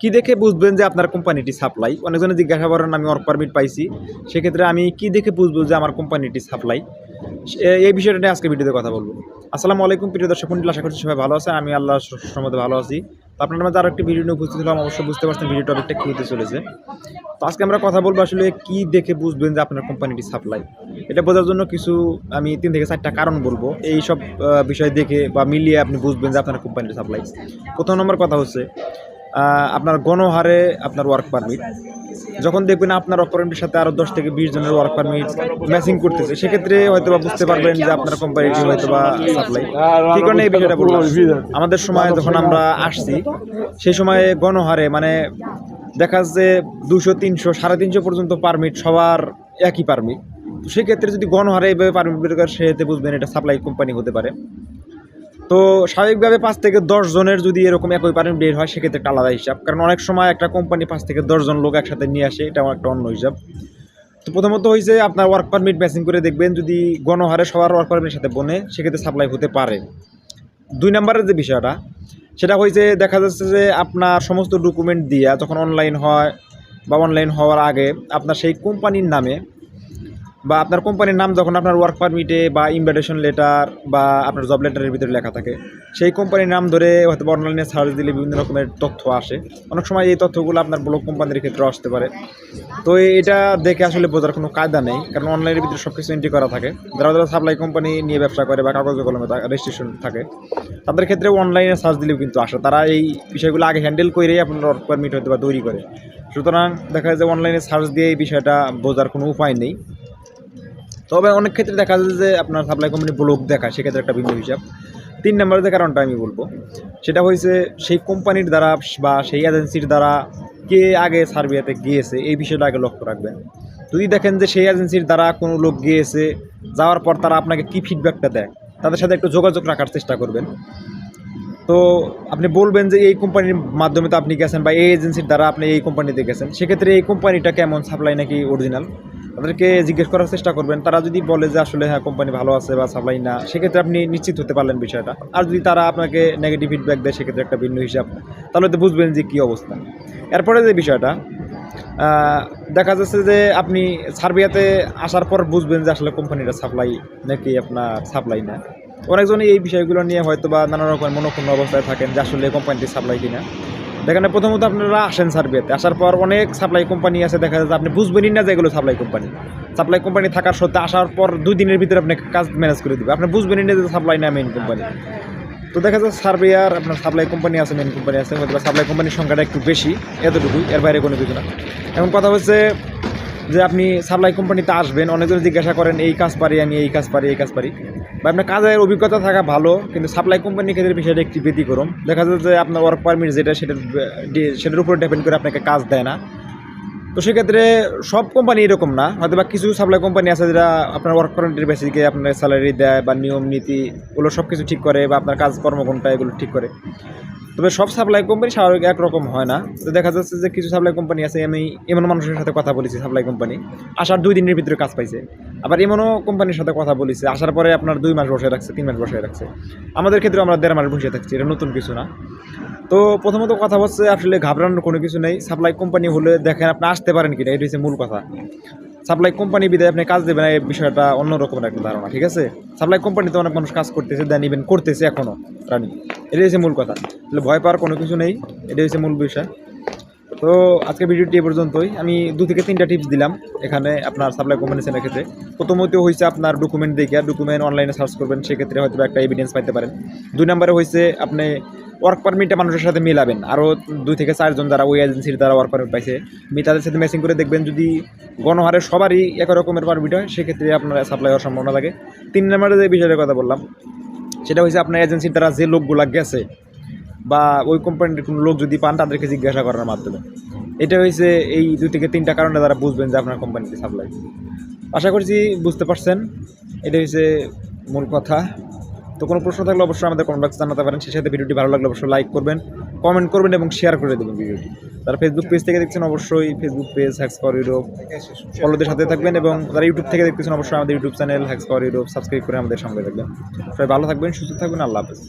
কি দেখে বুঝবেন যে আপনার কোম্পানিটি সাপ্লাই? অনেকজনে জিজ্ঞাসা করেন, আমি ওয়ার্ক পারমিট পাইছি। সেক্ষেত্রে আমি কি দেখে বুঝব যে আমার কোম্পানিটি সাপ্লাই? এই বিষয়টা নিয়ে আজকে ভিডিওতে কথা বলব। আসসালামু আলাইকুম, প্রিয় দর্শক মন্ডল, আশা করছি সবাই ভালো আছে আমি আল্লাহ সম্মতে ভালো আছি। তো আপনার মধ্যে আরও একটি ভিডিও নিয়ে উপস্থিত হলাম। অবশ্যই বুঝতে পারছেন ভিডিও টপিকটা কী হতে চলেছে। তো আজকে আমরা কথা বলব আসলে কি দেখে বুঝবেন যে আপনার কোম্পানিটি সাপ্লাই? এটা বোঝার জন্য কিছু আমি তিন থেকে চারটা কারণ বলব। এই সব বিষয় দেখে বা মিলিয়ে আপনি বুঝবেন যে আপনার কোম্পানিটি সাপ্লাই। প্রথম নম্বর কথা হচ্ছে আপনার গণহারে আপনার ওয়ার্ক পারমিট যখন দেখবেন আপনার পারমিটের সাথে আরও দশ থেকে বিশ জনের ওয়ার্ক পারমিট ম্যাচিং করতেছে, সেক্ষেত্রে হয়তো বা বুঝতে পারবেন যে আপনার কোম্পানিটি হয়তো বা সাপ্লাই কি কারণে এই বিষয়টা বললাম? আমাদের সময় যখন আমরা আসছি, সেই সময়ে গণহারে মানে দেখা যাচ্ছে দুশো, তিনশো, সাড়ে তিনশো পর্যন্ত পারমিট সবার একই পারমিট সেক্ষেত্রে যদি গণহারে এইভাবে পারমিট বের করে, সেক্ষেত্রে বুঝবেন এটা সাপ্লাই কোম্পানি হতে পারে। তো স্বাভাবিকভাবে পাঁচ থেকে দশ জনের যদি এরকম একই পারমিট বের হয়, সেক্ষেত্রে একটা আলাদা হিসাব। কারণ অনেক সময় একটা কোম্পানি পাঁচ থেকে দশজন লোক একসাথে নিয়ে আসে এটা একটা অন্য হিসাব। তো প্রথমত হয়েছে আপনার ওয়ার্ক পারমিট ম্যাচিং করে দেখবেন, যদি গণহারে সবার ওয়ার্ক পারমিটের সাথে বনে, সেক্ষেত্রে সাপ্লাই হতে পারে। দুই নম্বরের যে বিষয়টা, সেটা হয়েছে দেখা যাচ্ছে যে আপনার সমস্ত ডকুমেন্ট দিয়া যখন অনলাইন হয় বা অনলাইন হওয়ার আগে, আপনার সেই কোম্পানির নামে বা আপনার কোম্পানির নাম যখন আপনার ওয়ার্ক পারমিটে বা ইনভাইটেশন লেটার বা আপনার জব লেটারের ভিতরে লেখা থাকে, সেই কোম্পানির নাম ধরে হয়তো অনলাইনে সার্চ দিলে বিভিন্ন রকমের তথ্য আসে। অনেক সময় এই তথ্যগুলো আপনার ব্লক কোম্পানির ক্ষেত্রে আসতে পারে। তো এটা দেখে আসলে বোঝার কোনো কায়দা নেই, কারণ অনলাইনের ভিতরে সব কিছু এন্ট্রি করা থাকে। যারা যারা সাপ্লাই কোম্পানি নিয়ে ব্যবসা করে বা কাগজ কলমে রেজিস্ট্রেশন থাকে, তাদের ক্ষেত্রে অনলাইনে সার্চ দিলেও কিন্তু আসে। তারা এই বিষয়গুলো আগে হ্যান্ডেল করেই আপনার ওয়ার্ক পারমিট হয়তো বা তৈরি করে। সুতরাং দেখা যায় যে অনলাইনে সার্চ দিয়ে এই বিষয়টা বোঝার কোনো উপায় নেই। তবে অনেক ক্ষেত্রে দেখা যায় যে আপনার সাপ্লাই কোম্পানি ব্লক দেখা সেক্ষেত্রে একটা ভিন্ন হিসাব। তিন নম্বরের যে কারণটা আমি বলব, সেটা হয়েছে সেই কোম্পানির দ্বারা বা সেই এজেন্সির দ্বারা কে আগে সার্বিয়াতে গিয়েছে, এই বিষয়টা আগে লক্ষ্য রাখবেন। যদি দেখেন যে সেই এজেন্সির দ্বারা কোনো লোক গিয়েছে, যাওয়ার পর তারা আপনাকে কী ফিডব্যাকটা দেয়, তাদের সাথে একটু যোগাযোগ রাখার চেষ্টা করবেন। তো আপনি বলবেন যে এই কোম্পানির মাধ্যমে তো আপনি গেছেন বা এই এজেন্সির দ্বারা আপনি এই কোম্পানিতে গেছেন, সেক্ষেত্রে এই কোম্পানিটা কেমন সাপ্লাই নাকি অরিজিনাল তাদেরকে জিজ্ঞেস করার চেষ্টা করবেন। তারা যদি বলে যে আসলে হ্যাঁ কোম্পানি ভালো আছে বা সাপ্লাই না, সেক্ষেত্রে আপনি নিশ্চিত হতে পারলেন বিষয়টা। আর যদি তারা আপনাকে নেগেটিভ ফিডব্যাক দেয়, সেক্ষেত্রে একটা ভিন্ন হিসাব। তাহলে তো বুঝবেন যে কী অবস্থা। এরপরে যে বিষয়টা দেখা যাচ্ছে যে আপনি সার্বিয়াতে আসার পর বুঝবেন যে আসলে কোম্পানিটা সাপ্লাই নাকি আপনার সাপ্লাই না। অনেকজনই এই বিষয়গুলো নিয়ে হয়তো বা নানা রকম মনোক্ষুণ্ণ অবস্থায় থাকেন যে আসলে কোম্পানিটি সাপ্লাই কিনা। দেখেন, প্রথমত আপনারা আসেন সার্ভেতে। আসার পর অনেক সাপ্লাই কোম্পানি আছে, দেখা যাচ্ছে আপনি বুঝবেনই না যে এগুলো সাপ্লাই কোম্পানি সাপ্লাই কোম্পানি থাকার সত্ত্বে আসার পর দুই দিনের ভিতরে আপনি কাজ ম্যানেজ করে দেবে আপনি বুঝবেনই না যে সাপ্লাই না মেইন কোম্পানি তো দেখা যাচ্ছে সার্ভেয়ার আপনার সাপ্লাই কোম্পানি আছে মেন কোম্পানি আছে সাপ্লাই কোম্পানির সংখ্যাটা একটু বেশি, এতটুকুই, এর বাইরে কোনো কিছু না। এখন কথা হচ্ছে যে আপনি সাপ্লাই কোম্পানিতে আসবেন, অনেকজন জিজ্ঞাসা করেন, এই কাজ পারি আমি, এই কাজ পারি, এই কাজ পারি। বা আপনার কাজের অভিজ্ঞতা থাকা ভালো, কিন্তু সাপ্লাই কোম্পানির ক্ষেত্রে বিষয়টা একটি ব্যতিক্রম। দেখা যাচ্ছে যে আপনার ওয়ার্ক পারমিট যেটা, সেটার সেটার উপরে ডিপেন্ড করে আপনাকে কাজ দেয় না। তো সেক্ষেত্রে সব কোম্পানি এরকম না। হয়তো বা কিছু সাপ্লাই কোম্পানি আছে যেটা আপনার ওয়ার্ক পারমিটের বেসিকে আপনার স্যালারি দেয় বা নিয়ম, নীতি, ওগুলো সব কিছু ঠিক করে বা আপনার কাজ কর্মঘণ্টা এগুলো ঠিক করে। তবে সব সাপ্লাই কোম্পানি স্বাভাবিক একরকম হয় না। তো দেখা যাচ্ছে যে কিছু সাপ্লাই কোম্পানি আছে, আমি এমন মানুষের সাথে কথা বলেছি সাপ্লাই কোম্পানি আসার দুই দিনের ভিতরে কাজ পাইছে। আবার এমনও কোম্পানির সাথে কথা বলেছে, আসার পরে আপনার দুই মাস বসে রাখছে, তিন মাস বসে রাখছে। আমাদের ক্ষেত্রে আমরা দেড় মাস বসে থাকছি, এটা নতুন কিছু না। তো প্রথমত কথা হচ্ছে, আসলে ঘাবড়ানোর কোনো কিছু নেই। সাপ্লাই কোম্পানি হলে দেখেন আপনি আসতে পারেন কিনা, এটা হচ্ছে মূল কথা। সাপ্লাই কোম্পানি বিদায় আপনি কাজ দেবেন, এই বিষয়টা অন্য রকমের একটা ধারণা, ঠিক আছে? সাপ্লাই কোম্পানিতে অনেক মানুষ কাজ করতেছে দেন ইভেন করতেছে এখনও রানি এটাই হচ্ছে মূল কথা। তাহলে ভয় পাওয়ার কোনো কিছু নেই, এটাই হচ্ছে মূল বিষয়। তো আজকে ভিডিওটি এ পর্যন্তই। আমি দু থেকে তিনটা টিপস দিলাম এখানে আপনার সাপ্লাই কোম্পানি সেনের ক্ষেত্রে। প্রথমত হয়েছে আপনার ডকুমেন্ট দেখে ডকুমেন্ট অনলাইনে সার্চ করবেন, সেক্ষেত্রে হয়তো একটা এভিডেন্স পাইতে পারেন। দুই নম্বরে হয়েছে আপনি ওয়ার্ক পারমিটটা মানুষের সাথে মিলাবেন। আরও দুই থেকে চারজন যারা ওই এজেন্সির দ্বারা ওয়ার্ক পারমিট পাইছে তাদের সাথে ম্যাচিং করে দেখবেন যদি গণহারে সবারই একই রকমের পারমিট হয়, সেক্ষেত্রে আপনার সাপ্লাই হওয়ার সম্ভাবনা থাকে তিন নম্বরে যে বিষয়টার কথা বললাম, সেটা হচ্ছে আপনার এজেন্সির দ্বারা যে লোকগুলা গেছে বা ওই কোম্পানির কোনো লোক যদি পান, তাদেরকে জিজ্ঞাসা করার মাধ্যমে। এটা হয়েছে এই দুই থেকে তিনটা কারণে তারা বুঝবেন যে আপনার কোম্পানিতে সাপ্লাই আশা করছি বুঝতে পারছেন। এটা হচ্ছে মূল কথা। তো কোনো প্রশ্ন থাকলে অবশ্যই আমাদের কমেন্ট বক্সে জানাতে পারেন। সেই সাথে ভিডিওটি ভালো লাগলে অবশ্যই লাইক করবেন কমেন্ট করবেন এবং শেয়ার করে দেবেন ভিডিওটি। তারা ফেসবুক পেজ থেকে দেখছেন অবশ্যই Facebook page hacks for Europe ফলোদের সাথে থাকবেন এবং তারা ইউটিউব থেকে দেখতেছেন অবশ্যই আমাদের YouTube channel hacks for Europe subscribe করে আমাদের সঙ্গে থাকবেন। সবাই ভালো থাকবেন, সুস্থ থাকবেন, আল্লাহ হাফেজ।